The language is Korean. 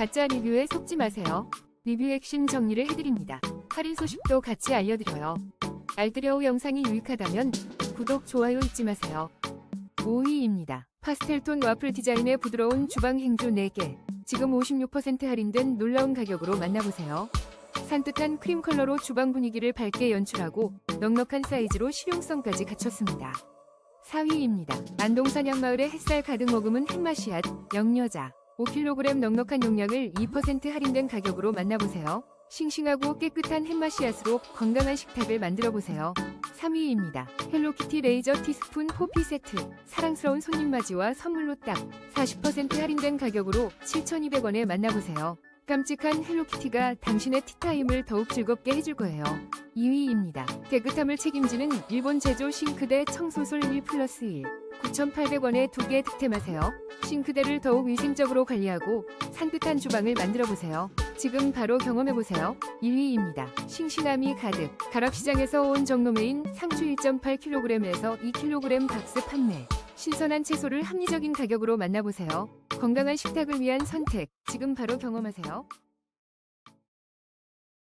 가짜 리뷰에 속지 마세요. 리뷰 핵심 정리를 해드립니다. 할인 소식도 같이 알려드려요. 알뜰여우 영상이 유익하다면 구독, 좋아요 잊지 마세요. 5위입니다. 파스텔톤 와플 디자인의 부드러운 주방 행주 4개. 지금 56% 할인된 놀라운 가격으로 만나보세요. 산뜻한 크림 컬러로 주방 분위기를 밝게 연출하고 넉넉한 사이즈로 실용성까지 갖췄습니다. 4위입니다. 안동산 양마을의 햇살 가득 머금은 햇맛이앗 영여자 5kg 넉넉한 용량을 2% 할인된 가격으로 만나보세요. 싱싱하고 깨끗한 햇맛이앗으로 건강한 식탁을 만들어보세요. 3위입니다. 헬로키티 레이저 티스푼 포피 세트 사랑스러운 손님 맞이와 선물로 딱 40% 할인된 가격으로 7,200원에 만나보세요. 깜찍한 헬로키티가 당신의 티타임을 더욱 즐겁게 해줄 거예요. 2위입니다. 깨끗함을 책임지는 일본 제조 싱크대 청소솔 1 플러스 1 9,800원에 두 개 득템하세요. 싱크대를 더욱 위생적으로 관리하고 산뜻한 주방을 만들어 보세요. 지금 바로 경험해 보세요. 1위입니다. 싱싱함이 가득 가락시장에서 온 정로메인 상추 1.8kg에서 2kg 박스 판매 신선한 채소를 합리적인 가격으로 만나보세요. 건강한 식탁을 위한 선택 지금 바로 경험하세요.